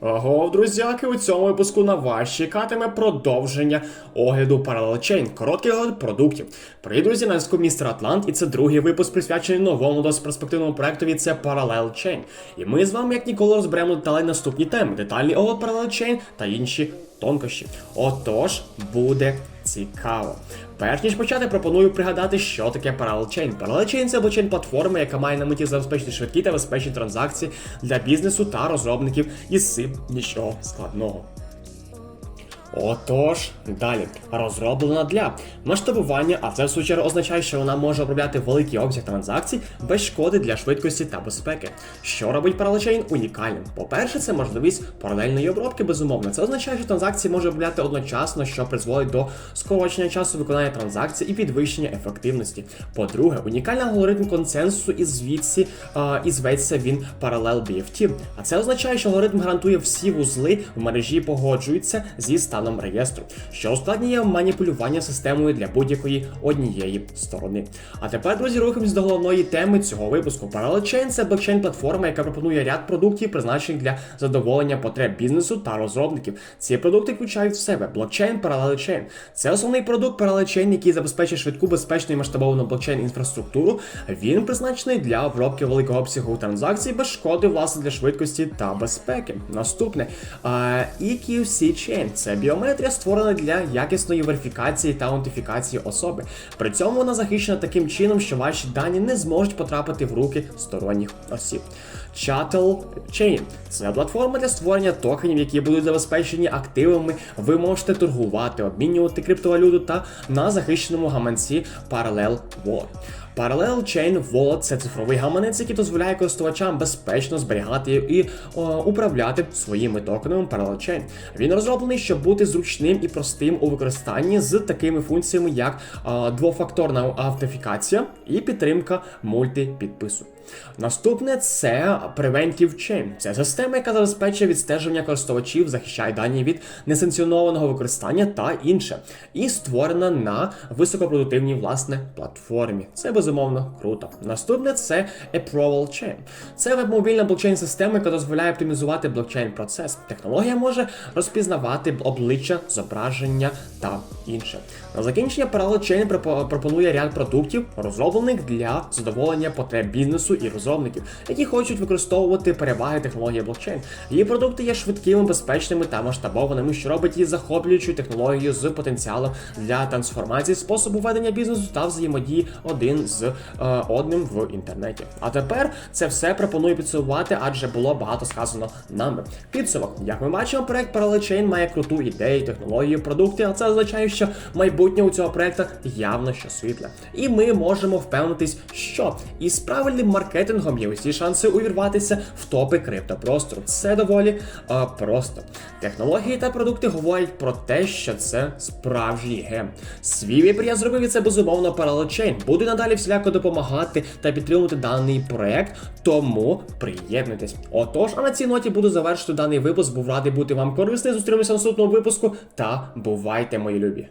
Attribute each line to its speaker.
Speaker 1: Ого, друзяки, у цьому випуску на вас чекатиме продовження огляду Chain, короткий огляд продуктів. Привіт, друзі, на зв'язку містер Атлант, і це другий випуск присвячений новому досить перспективному проектові. Це Parallel Chain. І ми з вами, як ніколи, розберемо деталі наступні теми: детальний огляд Chain та інші тонкощі. Отож, буде цікаво. Перш ніж почати, пропоную пригадати, що таке паралелчейн. Паралелчейн – це блокчейн платформа, яка має на меті забезпечити швидкі та безпечні транзакції для бізнесу та розробників із цим нічого складного. Отож, далі розроблена для масштабування, а це в свою чергу означає, що вона може обробляти великий обсяг транзакцій без шкоди для швидкості та безпеки. Що робить паралелчейн унікальним? По-перше, це можливість паралельної обробки, безумовно. Це означає, що транзакції може обробляти одночасно, що призводить до скорочення часу виконання транзакцій і підвищення ефективності. По-друге, унікальний алгоритм консенсусу і звідси а, і зветься він Parallel BFT. А це означає, що алгоритм гарантує всі вузли в мережі погоджуються зі станом реєстру, що ускладнює маніпулювання системою для будь-якої однієї сторони. А тепер, друзі, рухаємось до головної теми цього випуску. Chain – це блокчейн-платформа, яка пропонує ряд продуктів, призначених для задоволення потреб бізнесу та розробників. Ці продукти включають в себе блокчейн Parallel Це основний продукт Parallel який забезпечує швидку, безпечну і масштабовану блокчейн-інфраструктуру. Він призначений для обробки великого обсягу транзакцій без шкоди, власне, для швидкості та безпеки. Наступне EQC Chain – це біометрія, створена для якісної верифікації та аутентифікації особи. При цьому вона захищена таким чином, що ваші дані не зможуть потрапити в руки сторонніх осіб. Chattel Chain – це платформа для створення токенів, які будуть забезпечені активами. Ви можете торгувати, обмінювати криптовалюту та на захищеному гаманці Parallel Wallet. Parallel Chain Wallet – це цифровий гаманець, який дозволяє користувачам безпечно зберігати і о, управляти своїми токенами Parallel Chain. Він розроблений, щоб бути зручним і простим у використанні з такими функціями, як а, двофакторна автентифікація і підтримка мультипідпису. Наступне це Preventive Chain. Це система, яка забезпечує відстеження користувачів, захищає дані від несанкціонованого використання та інше. І створена на високопродуктивній власне платформі. Це безумовно круто. Наступне це Approval Chain. Це веб-мобільна блокчейн-система, яка дозволяє оптимізувати блокчейн-процес. Технологія може розпізнавати обличчя, зображення та інше. На закінчення Parallel Chain пропонує ряд продуктів, розроблених для задоволення потреб бізнесу і розробників, які хочуть використовувати переваги технології блокчейн. Її продукти є швидкими, безпечними та масштабованими, що робить її захоплюючою технологією з потенціалом для трансформації способу ведення бізнесу та взаємодії один з е, одним в інтернеті. А тепер це все пропоную підсумувати, адже було багато сказано нами. Підсумок, як ми бачимо, проект Parallel має круту ідею, технологію, продукти, а це означає, що майбутнє у цього проекту явно що світле. І ми можемо впевнитись, що із правильним маркетингом є усі шанси увірватися в топи криптопростору. Це доволі е, просто. Технології та продукти говорять про те, що це справжній гем. Свій вибір я зробив і це безумовно Chain. Буду надалі всіляко допомагати та підтримувати даний проект, тому приєднуйтесь. Отож, а на цій ноті буду завершити даний випуск. Був радий бути вам корисним. Зустрінемося в наступному випуску та бувайте, мої любі.